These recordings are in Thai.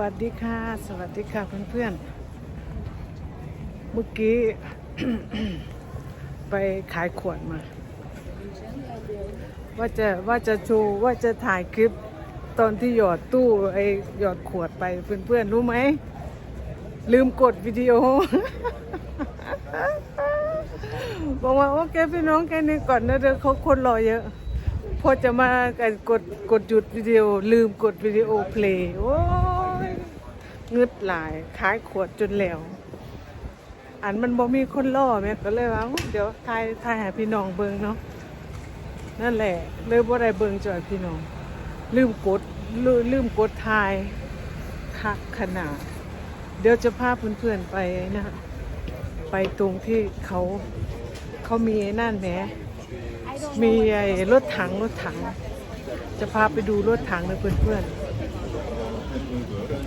วัสดีค่ะ สวัสดีค่ะเพื่อนๆ เมื่อกี้ ไปขายขวดมา ว่าจะว่าจะโชว์ว่าจะถ่ายคลิปตอนที่หยอดตู้ไอหยอดขวดไปเพื่อนๆ รู้ไหม ลืมกดวิดีโอ บอกว่า โอเคพี่น้องแค่นี้ก่อนนะเดี๋ยวเขาคนรอเยอะพอจะมากันกดกดหยุดวิดีโอลืมกดวิดีโอเพลย์โอ้ งึดหลายขายขวดจนแล้ว อันมันบ่มีคนล่อแม่ก็เลยว่าเดี๋ยวทายทายหาพี่น้องเบิงเนาะนั่นแหละเลยบ่ได้เบิงจอยพี่น้อง ลืมกดลืมลืมกดทายคักขนาด เดี๋ยวจะพาเพื่อนๆไปนะไปตรงที่เขาเขามีไอ้นั่นแหมมีไอ้รถถังรถถัง จะพาไปดูรถถังเลยเพื่อนๆ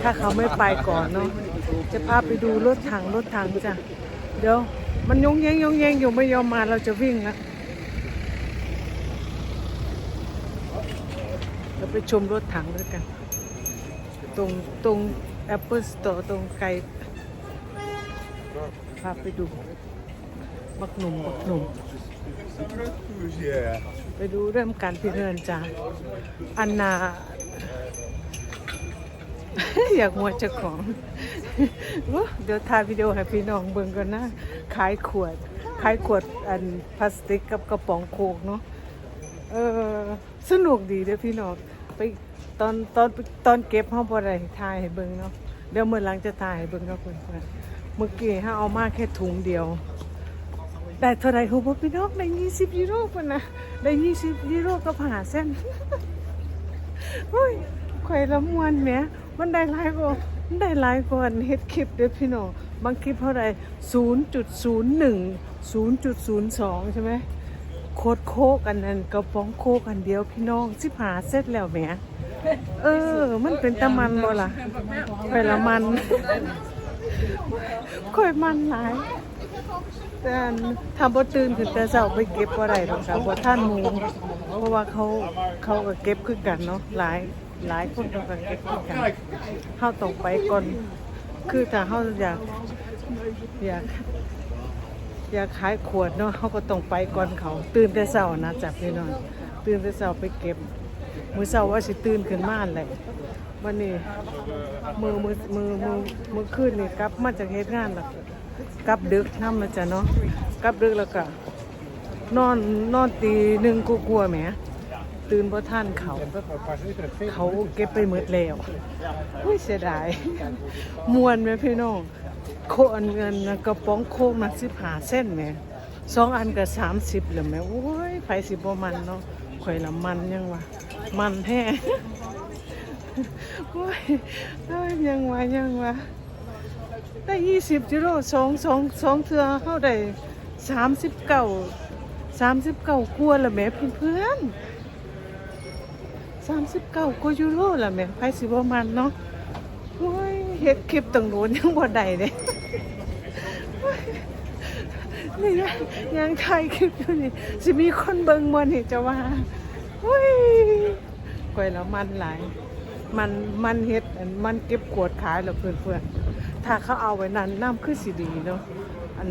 ถ้าเขาไม่ไปก่อนเนาะจะพาไปดูรถถังรถถังจ้ะเดี๋ยวมันยงแยงยงแยงอยู่ไม่ยอมมาเราจะวิ่งละเราไปชมรถถังด้วยกัน ตรงตรง Apple Store ตรงไกลพาไปดู บักหนุ่มบักหนุ่มไปดูเริ่มการพิเรินจ้าอันนา อยากมัวเจ้าของ เดี๋ยวถ่ายวิดีโอให้พี่น้องเบิ่งก่อนนะ ขายขวด ขายขวดอันพลาสติกกับกระป๋องโคกเนาะ เออ สนุกดีเด้อพี่น้อง ไปตอนตอนตอนเก็บเฮาบ่ได้ถ่ายให้เบิ่งเนาะ เดี๋ยวเมื้อหลังจะถ่ายให้เบิ่งกับเพิ่นเมื่อกี้เฮาเอามาแค่ถุงเดียว ได้เท่าไหร่ฮู้บ่พี่น้องได้20ยูโรพุ่นนะได้20ยูโรก็ผ่าเส้นโอ้ยข่อยละมวนแหม มันได้หลายกว่ามันได้หลายกว่าอันเฮ็ดคลิปเด้อพี่น้องบางคลิปเท่าไหร่0.01 0.02ใช่ไหมโคตรโคกันนั้นกระป๋องโคกันเดียวพี่น้องสิผ่าเสร็จแล้วแหมเออ มันเป็นตะมันบ่ล่ะไปละมันข่อยมันหลายแต่ทำบ่ตื่นขึ้นแต่เช้าไปเก็บบ่ได้ดอกค่ะบ่ทันหมูเพราะว่าเขาเขาก็เก็บคือกันเนาะหลาย หลายคนเขาก็เก็บกันเฮาต้องไปก่อนคือถ้าเฮาอยากอยากอยากขายขวดเนาะเฮาก็ต้องไปก่อนเขา ตื่นแต่เช้านะจับพี่น้องตื่นแต่เช้าไปเก็บ มือเช้าว่าสิตื่นขึ้นมาแหละวันนี้มือมือมือมือมือคืนนี่กลับมาจากเฮ็ดงานแล้วกลับดึกน้ำนะจ๊ะเนาะกลับดึกแล้วก็นอนนอนตีหนึ่งกูกลัวๆแหม ตื่นเพราะท่านเขา เขาเก็บไปหมดแล้วอุ้ยเสียดายมวนไหมพี่น้องโคอันเงินกระป๋องโคกนะสิบหาเส้นแหมสองอันก็สามสิบเลยแหมโอ้ยไฟสิบ่มันเนาะข่อยละมันยังวะมันแท้โอ้ยยยังวะยังวะได้ยี่สิบยูโรสองสองสองเทือเข้าได้สามสิบเก้าสามสิบเก้ากัวละแหม่เพื่อน สามสิบเก้ากยูโรละแม่ไพสิบมันเนาะโอ้ยเฮ็ดคลิปตรงโน้นยังบ่ได้เลยยนี่ยังยังถ่ายคลิปอยู่นี่สิมีคนเบิ่งมันนี่จะว่าโอ้ยก่อยแล้วมันหลาย มันมันเฮ็ดอันมันเก็บขวดขายแล้วเพื่อนๆถ้าเขาเอาไว้นั้นน้ำคือสิดีเนาะอัน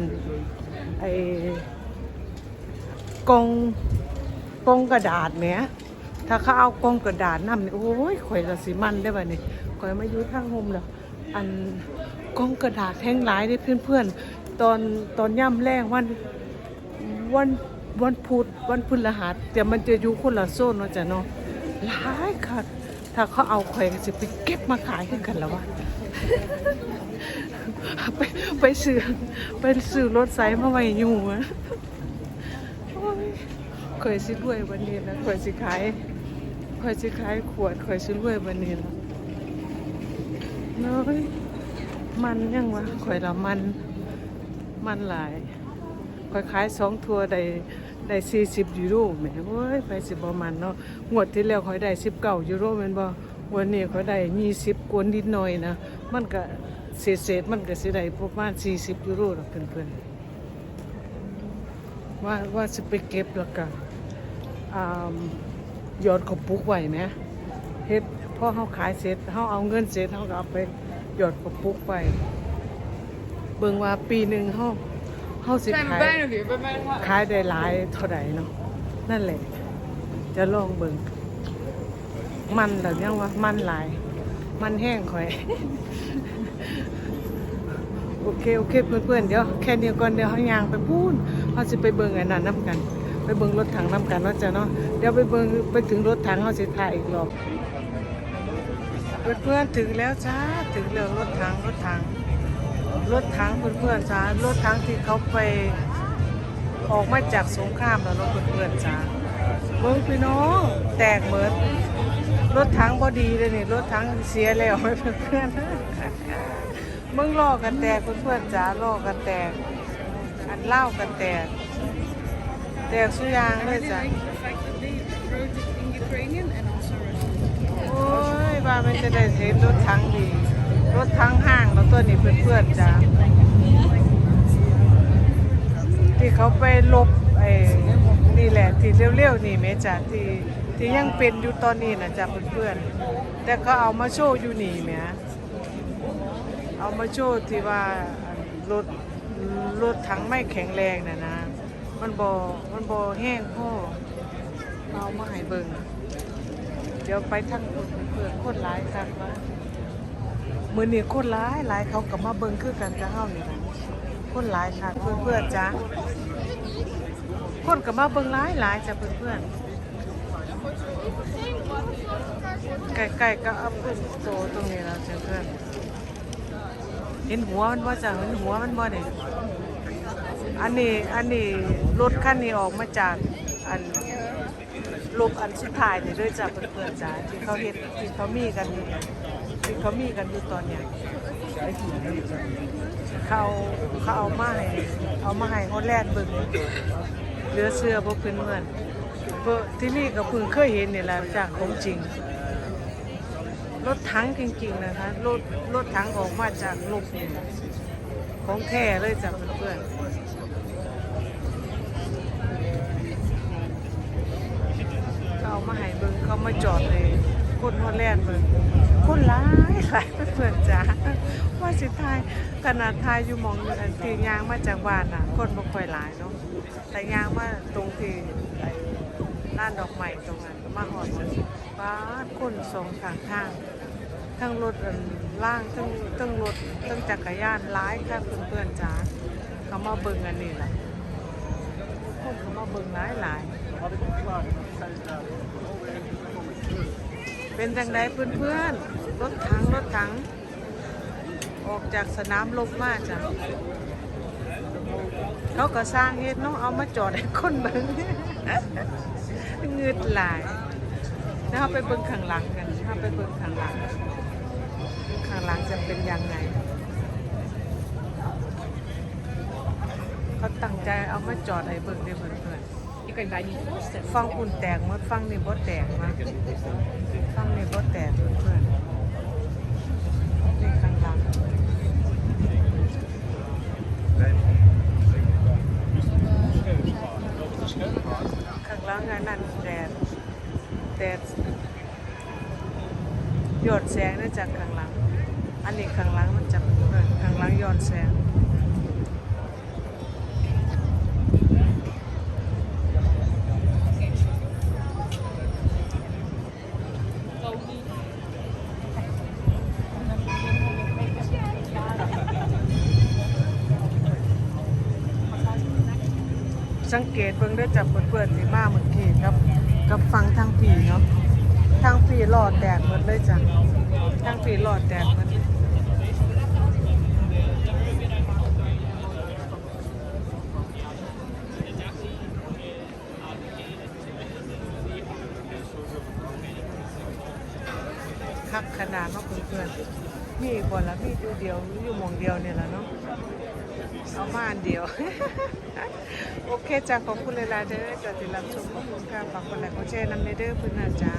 ไอกองกองกระดาษแหม ถ้าเขาเอากองกระดาษน้ำนี่โอ้ยข่อยละสิมันได้บ่นี่ข่อยมาอยู่ทางโฮมแล้วอันกองกระดาษแท่งหลายได้เพื่อนๆ ตอนตอนย่ำแรงวันวันวันพุธวันพฤหัสแต่มันจะอยู่คนละโซนเนาะจ้ะเนาะหลายค่ะ ถ้าเขาเอาแขวงสิไปเก็บมาขายกันกันแล้ววะไปไปซื้อไปซื้อรถไซส์มาไว้อยู่อะโอ้ยเคยสิรวยวันนี้นะเคยสิขาย เคยสิขายขวดเคยสิรวยวันนี้นะเน้อยมันยังวะข่อยละมันมันหลายข่อยขายสองทัวได้ได้สี่สิบยูโรแหมโอ้ยไปสิบประมาณเนาะงวดที่แล้วข่อยได้สิบเก้ายูโรแม่นบ่วันนี้ข่อยได้ยี่สิบกวนนิดหน่อยนะมันก็เศษเศษๆมันก็สิได้ประมาณสี่สิบยูโรหรอกเพื่อนๆว่าว่าสิไปเก็บแล้วก็อ่า ยอดเขาปุกไว้ไหมเฮ็ดพอเขาขายเสร็จเขาเอาเงินเสร็จเขาก็เอาไปหยอดกระปุกไปเบิ่งว่าปีหนึ่งเขาเขาสิ Zijn we ขาย bijna weer bij mijn huis? ขายได้หลายเท่าไหร่เนาะนั่นแหละ จะลองเบิ่งมันแบบยังว่ามันหลาย มันแห้งข่อย โอเค โอเคเพื่อนๆเดี๋ยวแค่นี้ก่อนเดี๋ยวเขายางไปพูนเขาสิไปเบิ่งไอ้นั่นน้ำกัน ไปเบิ่งรถถังน้ำกันเนาะจ้ะเนาะเดี๋ยวไปเบิ่งไปถึงรถถังเขาสิถ่ายอีกรอบเพื่อนๆถึงแล้วจ้าถึงแล้วรถถังรถถังรถถังเพื่อนๆจ้ารถถังที่เขาไปออกมาจากสงครามแล้วเนาะเพื่อนๆจ้าเบิ่งพี่น้องแตกเหมือนรถถังพอดีเลยนี่รถถังเสียแล้วเพื่อนๆมึงลอกกันแตกเพื่อนๆจ้าลอกกันแตกอันเล่ากันแตก แตกสุยางเลยจ้ะ โอ้ยว่ามันจะได้เห็นรถถังดี รถถังห้างแล้วตัวนี้เพื่อนๆจ้าที่เขาไปลบไอ้นี่แหละที่เร็วๆนี่แม่จ้ะที่ที่ยังเป็นอยู่ตอนนี้นะจ้ะเพื่อนๆ แต่เขาเอามาโชว์อยู่นี่แหม่เอามาโชว์ที่ว่ารถรถถังไม่แข็งแรงนะนะ มันบ่มันบ่แห้งพ่อเอามาให้เบิ่งเดี๋ยวไปทางคนเพื่อคนหลายกันว่ามื้อนี้คนหลายหลายเขาก็มาเบิ่งคือกันกับเฮานี่ล่ะคนหลายค่ะเพื่อนเพื่อนจ้าคนก็มาเบิ่งหลายหลายจ้ะเพื่อนเพื่อนๆใกล้ๆก็อัพขึ้นโตตรงนี้แล้วจ้ะเพื่อนเห็นหัวมันบ่จ้ะเห็นหัวมันบ่เนี่ย อันนี้อันนี้รถคันนี้ออกมาจากอันลบอันสุดท้ายนี่ด้วยจ้ะเพื่อนๆจ้าที่เขาเฮ็ดที่เขามีกันอยู่ที่เขามีกันอยู่ตอนเนี้ยเขาเขาเอามาให้เอามาให้ฮอลแลนด์เบิ่งเหลือเสื้อบ่เพิ่อนเหมือนเบ่ที่นี่ก็เพิ่งเคยเห็นนี่แหละจากของจริงรถถังจริงๆนะคะรถรถถังออกมาจากลบนี่ของแท้เลยจ้ะเพื่อนๆ มาให้เบิ่งเขามาจอดเลยคนฮอลแลนด์เบิ่งคนหลายหลายเพื่อนจ้าว่าสิทายขนาดทายอยู่มองอยู่อันที่ยางมาจากบ้านน่ะ คนบ่ค่อยหลายเนาะแต่ยางมาตรงที่ไอ้ร้านดอกไม้ตรงนั้นก็มาฮอดบ้าคนสองข้างทางทั้งรถล่างทั้งทั้งรถทั้งจักรยานหลายค่ะเพื่อนๆจ้าเขามาเบิ่งอันนี้แหละคนเขามาเบิ่งหลายหลาย เป็นจังไดเพื่อนๆ รถถังรถถัง ออกจากสนามรบมาจ้ะเขาก็สร้างเฮ็ดเนาะเอามาจอดให้คนเบิ่งเงืดหลายแล้วเราไปเบิ่งข้างหลังกันเราไปเบิ่งข้างหลัง ข้างหลังจะเป็นยังไงเขาตั้งใจเอามาจอดให้เบิ่งเด้เพื่อนๆ Je kan buy new floor steps. ฟังอุ่นแตกหมดฟังนี่บ่แตกมาฟังนี่บ่แตกเพื่อนๆนี่ข้างหลังข้างหลังนนั้นแดดแดดหยอดแสงนะจากข้างหลัง อันนี้ข้างหลังมันจะเพื่อนข้างหลังย้อนแสง เกตเบิ่งได้จับเปื่อนๆสีมาเมื่อกี้ครับ กับฟังทางผีเนาะทางผีหลอดแดดหมดเลยจ้ะทางผีหลอดแดดหมดคักขนาดเนาะเพื่อนๆมีอีกบ่ละมีอยู่เดียวอยู่มองเดียวเนี่ยแหละเนาะ เอามาอันเดียว โอเคจ้าขอบคุณเลยละเด้อจะติดรับชมขอบคุณค่ะฝากคนไลค์กดแชร์นำในเด้อเพื่อนนะจ้า